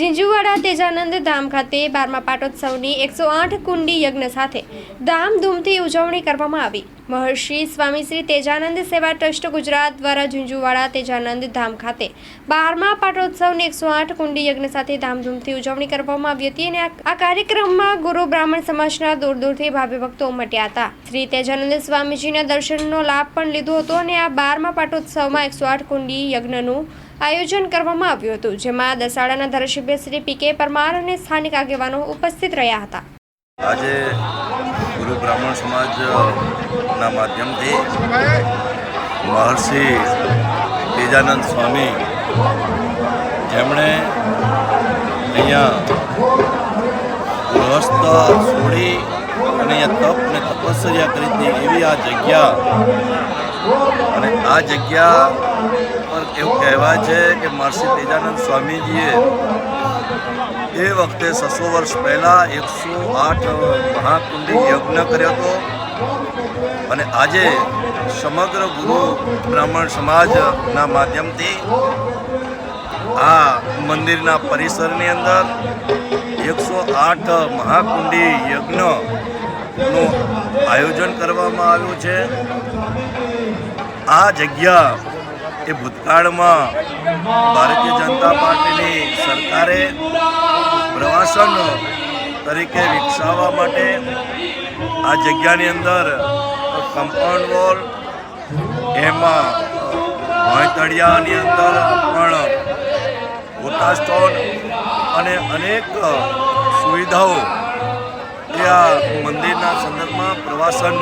ઝીંઝુવાડા તેજાનંદ ધામ ખાતે બારમા પાટોત્સવની એકસો આઠ કુંડી યજ્ઞ સાથે ધામધૂમથી ઉજવણી કરવામાં આવી. મહર્ષિ સ્વામી શ્રી તેજાનંદ સેવા ટ્રસ્ટ ગુજરાત દ્વારા ઝીંઝુવાડા તેજાનંદ ધામ ખાતે બારમા પાટોત્સવની એકસો આઠ કુંડી યજ્ઞ સાથે ધામધૂમથી ઉજવણી કરવામાં આવી હતી અને આ કાર્યક્રમમાં ગુરુ બ્રાહ્મણ સમાજના દૂર દૂરથી ભાવ્ય ભક્તો ઉમટ્યા હતા. શ્રી તેજાનંદ સ્વામીજીના દર્શનનો લાભ પણ લીધો હતો અને આ બારમા પાટોત્સવમાં એકસો આઠ કુંડી યજ્ઞનું આયોજન કરવામાં આવ્યું હતું, જેમાં દસાડાના ધારાસભ્ય શ્રી પી કે પરમાર અને સ્થાનિક આગેવાનો ઉપસ્થિત રહ્યા હતા. આજે ગુરુ બ્રાહ્મણ સમાજના માધ્યમથી મહર્ષિ તેજાનંદ સ્વામી જેમણે અહીંયા ગૃહસ્થ છોડી અને અહીંયા તપ ને તપસ્યા કરી હતી, એવી આ જગ્યા અને આ જગ્યા એવું કહેવાય છે કે મહર્ષિ તેજાનંદ સ્વામીજીએ એ વખતે છસો વર્ષ પહેલાં એકસો આઠ મહાકુંડી યજ્ઞ કર્યો હતો. અને આજે સમગ્ર ગુરુ બ્રાહ્મણ સમાજના માધ્યમથી આ મંદિરના પરિસરની અંદર એકસો આઠ મહાકુંડી યજ્ઞનું આયોજન કરવામાં આવ્યું છે. આ જગ્યા એ ભૂતકાળમાં ભારતીય જનતા પાર્ટીની સરકારે પ્રવાસન તરીકે વિકસાવવા માટે આ જગ્યાની અંદર કમ્પાઉન્ડ વોલ એમાં ભોંયતળિયાની અંદર પણ ગોતા સ્ટોન અને અનેક સુવિધાઓ એ આ મંદિરના સંદર્ભમાં પ્રવાસન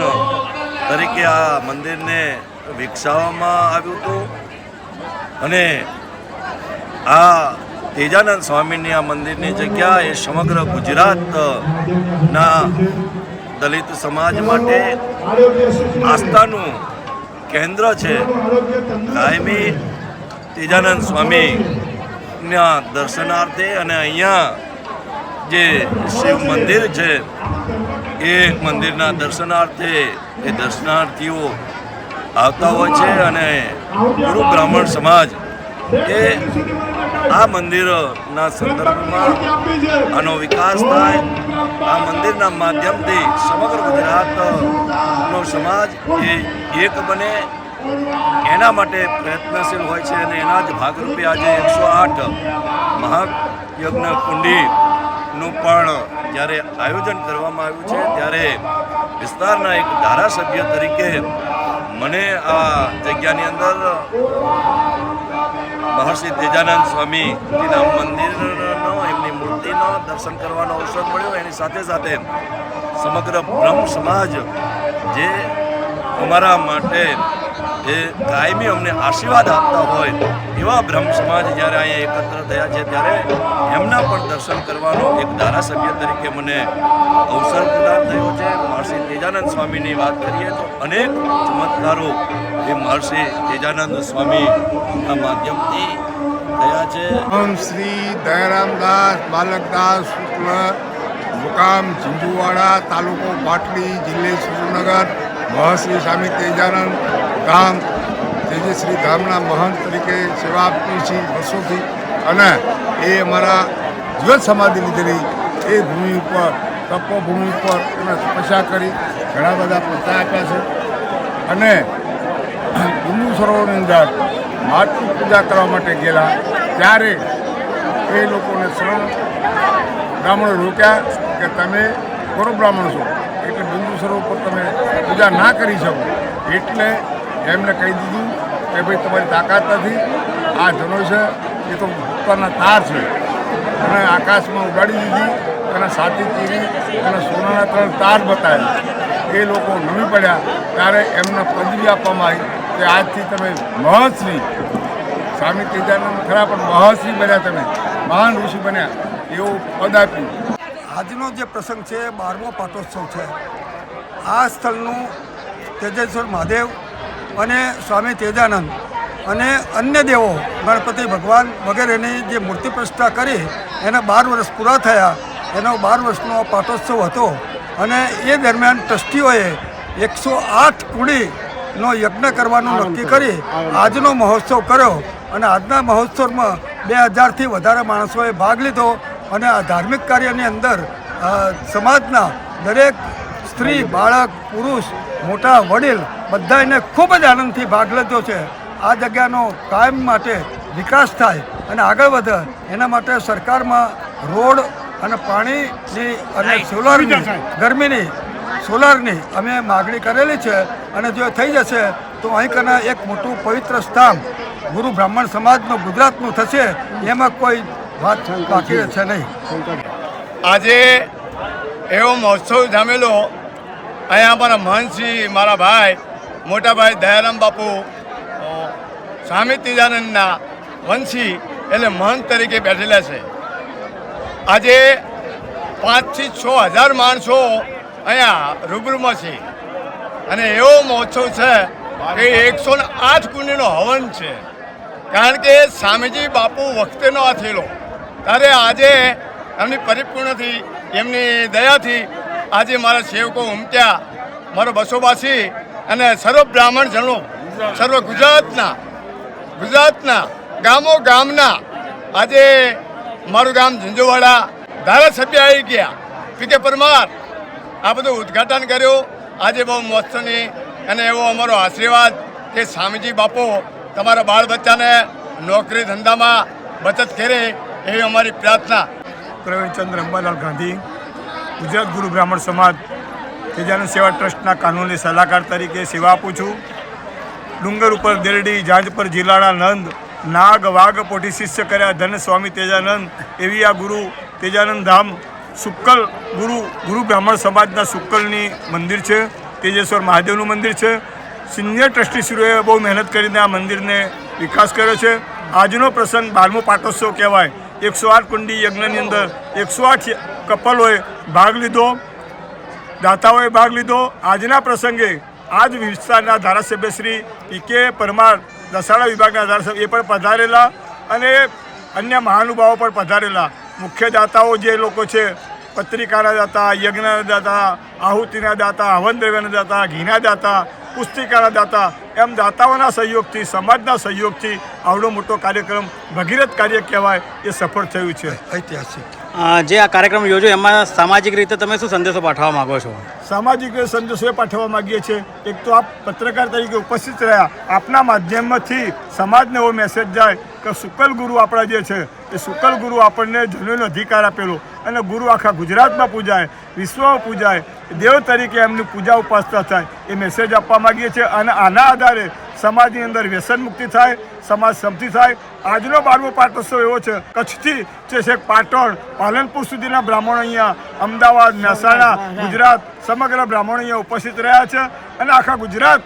તરીકે આ મંદિરને વિકસાવવામાં આવ્યું હતું. અને આ તેજાનંદ સ્વામીની આ મંદિરની જગ્યા એ સમગ્ર ગુજરાતના દલિત સમાજ માટે આસ્થાનું કેન્દ્ર છે. કાયમી તેજાનંદ સ્વામીના દર્શનાર્થે અને અહીંયા જે શિવ મંદિર છે, એ મંદિરના દર્શનાર્થે એ દર્શનાર્થીઓ આવતા હોય છે અને ગુરુ બ્રાહ્મણ સમાજ એ આ મંદિરના સંદર્ભમાં આનો વિકાસ થાય, આ મંદિરના માધ્યમથી સમગ્ર ગુજરાતનો સમાજ એ એક બને. એના માટે પ્રયત્નશીલ હોય છે અને એના જ ભાગરૂપે આજે એકસો આઠ મહાયજ્ઞ કુંડીનું પણ જ્યારે આયોજન કરવામાં આવ્યું છે, ત્યારે વિસ્તારના એક ધારાસભ્ય તરીકે મને આ જગ્યાની અંદર મહર્ષિ તેજાનંદ સ્વામીજીના મંદિરનો, એમની મૂર્તિનો દર્શન કરવાનો અવસર મળ્યો. એની સાથે સાથે સમગ્ર બ્રહ્મ સમાજ જે અમારા માટે જે કાયમી અમને આશીર્વાદ આપતા હોય એવા બ્રહ્મ સમાજ જ્યારે અહીંયા એકત્ર થયા છે, ત્યારે એમના પણ દર્શન કરવાનો એક ધારાસભ્ય તરીકે મને અવસર પ્રદાન થયો છે. મહર્ષિ તેજાનંદ સ્વામીની વાત કરીએ તો અનેક ચમત્કારો એ મહર્ષિ તેજાનંદ સ્વામીના માધ્યમથી થયા છે. શ્રી દયારામદાસ, બાલકદાસ શુક્લ, મુકામ ઝીંઝુવાડા, તાલુકો પાટલી, જિલ્લે સુરેન્દ્રનગર, મહર્ષિ સ્વામી તેજાનંદ ધામ તેજશ્રી ધામના મહંત તરીકે સેવા આપી છે વર્ષોથી અને એ અમારા જીવન સમાધિ લીધેલી એ ભૂમિ ઉપર, તપોભૂમિ ઉપર એમણે તપસ્યા કરી, ઘણા બધા પત્તા આપ્યા છે. અને હિન્દુ સરોવરની અંદર માતૃ પૂજા કરવા માટે ગયેલા, ત્યારે એ લોકોને શરણ બ્રાહ્મણો રોક્યા કે તમે ગૌરવ બ્રાહ્મણ છો. એટલે બિંદુ સરોવર પર તમે પૂજા ના કરી શકો. એટલે એમને કહી દીધું કે ભાઈ, તમારી તાકાત નથી. આ ધનુષ્ય એ તો ઉપરના તાર છે. અને આકાશમાં ઉડાડી દીધી અને સાતી ચીરી અને સોનાના ત્રણ તાર બતાવ્યા. એ લોકો નમી પડ્યા. ત્યારે એમને પદવી આપવામાં આવી કે આજથી તમે મહર્ષિ. સ્વામી તેજાનંદ ખરા, પણ મહર્ષિ બન્યા તમે. મહાન ઋષિ બન્યા. એવું પદ આપ્યું. આજનો જે પ્રસંગ છે, બારમો પાટોત્સવ છે. આ સ્થળનું તેજેશ્વર મહાદેવ અને સ્વામી તેજાનંદ અને અન્ય દેવો ગણપતિ ભગવાન વગેરેની જે મૂર્તિ પ્રતિષ્ઠા કરી એના બાર વર્ષ પૂરા થયા. એનો બાર વર્ષનો પાટોત્સવ હતો અને એ દરમિયાન ટ્રસ્ટીઓએ એકસો આઠ કુડીનો યજ્ઞ કરવાનું નક્કી કરી આજનો મહોત્સવ કર્યો અને આજના મહોત્સવમાં બે હજારથી વધારે માણસોએ ભાગ લીધો અને આ ધાર્મિક કાર્યની અંદર સમાજના દરેક સ્ત્રી બાળક પુરુષ મોટા વડીલ બધાને ખૂબ જ આનંદથી ભાગ લીધો છે. આ જગ્યાનો કાયમ માટે વિકાસ થાય અને આગળ વધે એના માટે સરકારમાં રોડ અને પાણીની અને સોલારની ગરમીની સોલારની અમે માગણી કરેલી છે અને જો થઈ જશે તો અહીંકના એક મોટું પવિત્ર સ્થાન ગુરુ બ્રાહ્મણ સમાજનું ગુજરાતનું થશે એમાં કોઈ વાત બાકી છે નહીં. આજે એવો મહોત્સવ જામેલો અહીંયા અમારા મહંતસિંહ, મારા ભાઈ, મોટા ભાઈ દયારામ બાપુ સ્વામી ત્રીજાનંદના વંશી એટલે મહંત તરીકે બેઠેલા છે. આજે પાંચથી છ હજાર માણસો અહીંયા રૂબરૂમાં છે. અને એવો મહોત્સવ છે કે એકસો ને આઠ કુંડીનો હવન છે. કારણ કે સ્વામીજી બાપુ વખતેનો આ થયેલો. ત્યારે આજે એમની પરિપૂર્ણથી, એમની દયાથી આજે મારા સેવકો ઉમટ્યા, મારો બસોબાસી અને સર્વ બ્રાહ્મણ જણો સર્વ ગુજરાતના ગુજરાતના, ગામો ગામના, આજે મારું ગામ ઝંઝુવાડા ધારાસભ્ય આવી ગયા. પી કે પરમાર, આ બધું ઉદ્ઘાટન કર્યું. આજે બહુ મસ્તની અને એવો અમારો આશીર્વાદ કે સ્વામીજી બાપો તમારા બાળ બચ્ચાને નોકરી ધંધામાં બચત કરે એવી અમારી પ્રાર્થના. પ્રવીણચંદ્ર અંબાલાલ ગાંધી ગુજરાત ગુરુ બ્રાહ્મણ સમાજ તેજાનંદ સેવા ટ્રસ્ટના કાનૂની સલાહકાર તરીકે સેવા આપું છું. ડુંગર ઉપર દેરડી જાંજપર જિલ્લાના નંદ, નાગ, વાઘ પોટી શિષ્ય કર્યા ધન સ્વામી તેજાનંદ, એવી આ ગુરુ તેજાનંદ ધામ શુક્કલ ગુરુ ગુરુ બ્રાહ્મણ સમાજના શુક્કલની મંદિર છે. તેજેશ્વર મહાદેવનું મંદિર છે. સિનિયર ટ્રસ્ટીશ્રીઓએ બહુ મહેનત કરીને આ મંદિરને વિકાસ કર્યો છે. આજનો પ્રસંગ બારમો પાટોત્સવ કહેવાય. એકસો આઠ કુંડી યજ્ઞની અંદર એકસો આઠ કપલોએ ભાગ લીધો, દાતાઓએ ભાગ લીધો. આજના પ્રસંગે આજ વિસ્તારના ધારાસભ્ય શ્રી પી કે પરમાર દસાડા વિભાગના ધારાસભ્ય એ પણ પધારેલા અને અન્ય મહાનુભાવો પણ પધારેલા. મુખ્ય દાતાઓ જે લોકો છે, પત્રિકાના દાતા, યજ્ઞના દાતા, આહુતિના દાતા, હવન દ્રવ્યના દાતા, ઘીના દાતા પુસ્તિકાના દાતા. એમ દાતાઓના સહયોગથી સમાજના સહયોગથી આવડો મોટો કાર્યક્રમ ભગીરથ કાર્ય કહેવાય એ સફળ થયું છે. ઐતિહાસિક. જે આ કાર્યક્રમ યોજો એમાં સામાજિક રીતે તમે શું સંદેશો પાઠવવા માગો છો? સામાજિક રીતે સંદેશો એ પાઠવવા માંગીએ છીએ. એક તો આપ પત્રકાર તરીકે ઉપસ્થિત રહ્યા. આપના માધ્યમથી સમાજને એવો મેસેજ જાય કે શુકલ ગુરુ આપણા જે છે એ શુકલ ગુરુ આપણને જન્મનો અધિકાર આપેલો. અને ગુરુ આખા ગુજરાતમાં પૂજાય વિશ્વમાં પૂજાય દેવ તરીકે એમની પૂજા ઉપાસના થાય એ મેસેજ આપવા માંગીએ છીએ અને આના આધારે સમાજની અંદર વ્યસન મુક્તિ થાય સમાજ સમથી થાય. આજનો બારમો પાટોત્સવ એવો છે કચ્છથી જે છે પાટણ પાલનપુર સુધીના બ્રાહ્મણો અહીંયા અમદાવાદ મહેસાણા ગુજરાત સમગ્ર બ્રાહ્મણો અહીંયા ઉપસ્થિત રહ્યા છે અને આખા ગુજરાત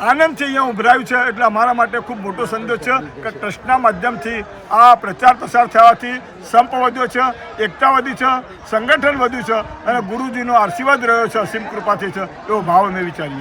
આનંદથી અહીંયા ઉભરાયું છે એટલે અમારા માટે ખૂબ મોટો સંદેશ છે કે ટ્રસ્ટના માધ્યમથી આ પ્રચાર પ્રસાર થવાથી સંપ વધ્યો છે, એકતા વધી છે, સંગઠન વધ્યું છે અને ગુરુજીનો આશીર્વાદ રહ્યો છે અસીમ કૃપાથી છે એવો ભાવ અમે વિચારીએ